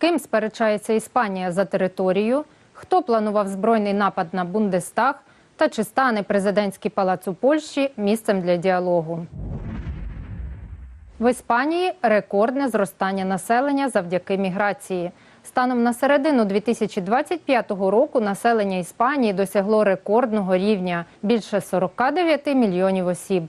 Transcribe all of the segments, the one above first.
ким сперечається Іспанія за територію, хто планував збройний напад на Бундестаг та чи стане президентський палац у Польщі місцем для діалогу. В Іспанії рекордне зростання населення завдяки міграції. Станом на середину 2025 року населення Іспанії досягло рекордного рівня більше 49 мільйонів осіб.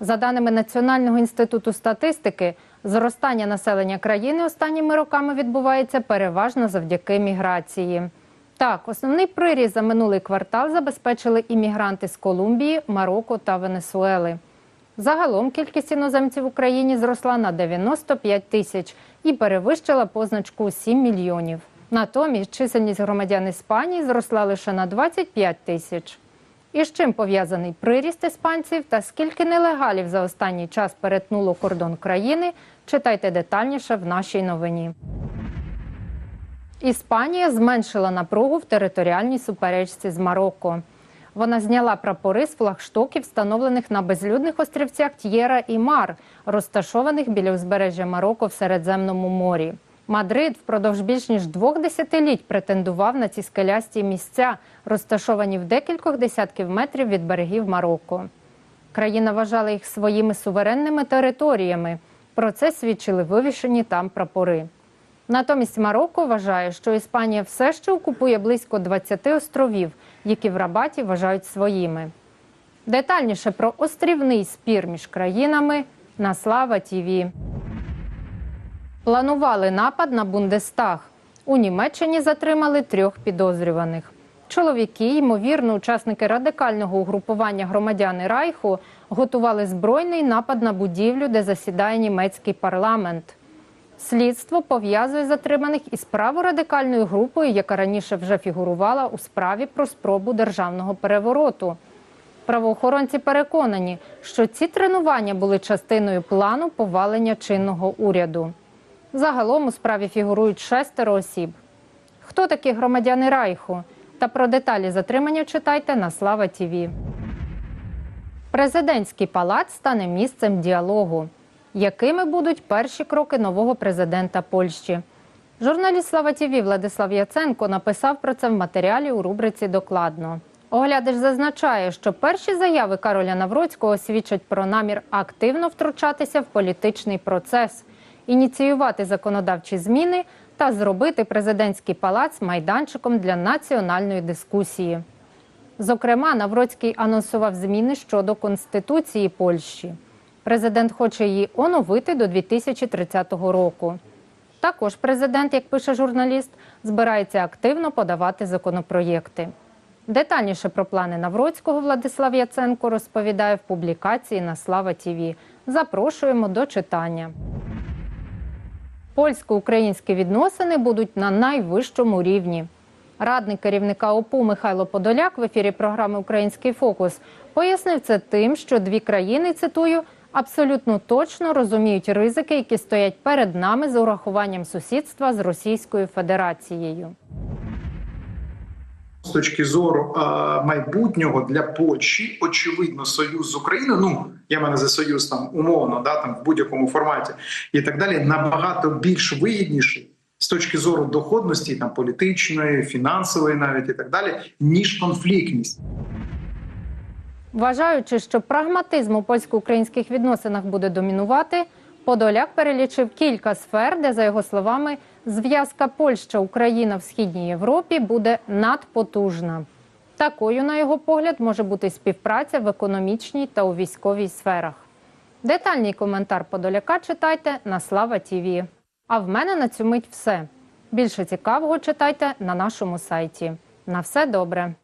За даними Національного інституту статистики, зростання населення країни останніми роками відбувається переважно завдяки міграції. Так, основний приріст за минулий квартал забезпечили іммігранти з Колумбії, Марокко та Венесуели. Загалом кількість іноземців в Україні зросла на 95 тисяч і перевищила позначку 7 мільйонів. Натомість чисельність громадян Іспанії зросла лише на 25 тисяч. І з чим пов'язаний приріст іспанців та скільки нелегалів за останній час перетнуло кордон країни, читайте детальніше в нашій новині. Іспанія зменшила напругу в територіальній суперечці з Марокко. Вона зняла прапори з флагштоків, встановлених на безлюдних острівцях Т'єра і Мар, розташованих біля узбережжя Марокко в Середземному морі. Мадрид впродовж більш ніж двох десятиліть претендував на ці скелясті місця, розташовані в декількох десятків метрів від берегів Марокко. Країна вважала їх своїми суверенними територіями. Про це свідчили вивішені там прапори. Натомість Марокко вважає, що Іспанія все ще окупує близько 20 островів, які в Рабаті вважають своїми. Детальніше про острівний спір між країнами на Слава Тіві. Планували напад на Бундестаг. У Німеччині затримали трьох підозрюваних. Чоловіки, ймовірно, учасники радикального угрупування громадяни Райху, готували збройний напад на будівлю, де засідає німецький парламент. Слідство пов'язує затриманих із праворадикальною групою, яка раніше вже фігурувала у справі про спробу державного перевороту. Правоохоронці переконані, що ці тренування були частиною плану повалення чинного уряду. Загалом у справі фігурують шестеро осіб. Хто такі громадяни Райху? Та про деталі затримання читайте на Слава Тіві. Президентський палац стане місцем діалогу. Якими будуть перші кроки нового президента Польщі? Журналіст Слава Тіві Владислав Яценко написав про це в матеріалі у рубриці Докладно. Оглядач зазначає, що перші заяви Кароля Навроцького свідчать про намір активно втручатися в політичний процес, ініціювати законодавчі зміни та зробити президентський палац майданчиком для національної дискусії. Зокрема, Навроцький анонсував зміни щодо Конституції Польщі. Президент хоче її оновити до 2030 року. Також президент, як пише журналіст, збирається активно подавати законопроєкти. Детальніше про плани Навроцького Владислав Яценко розповідає в публікації на Слава Тіві. Запрошуємо до читання. Польсько-українські відносини будуть на найвищому рівні. Радник керівника ОПУ Михайло Подоляк в ефірі програми Український фокус пояснив це тим, що дві країни цитую абсолютно точно розуміють ризики, які стоять перед нами з урахуванням сусідства з Російською Федерацією. З точки зору е, майбутнього для Польщі, очевидно, союз з Україною. Ну я мене за союз там умовно, да там в будь-якому форматі і так далі, набагато більш вигідніший з точки зору доходності, там політичної, фінансової, навіть і так далі, ніж конфліктність. Вважаючи, що прагматизм у польсько-українських відносинах буде домінувати, Подоляк перелічив кілька сфер, де, за його словами, зв'язка Польща-Україна в східній Європі буде надпотужна. Такою, на його погляд, може бути співпраця в економічній та у військовій сферах. Детальний коментар Подоляка читайте на Слава Тіві. А в мене на цю мить все. Більше цікавого читайте на нашому сайті. На все добре.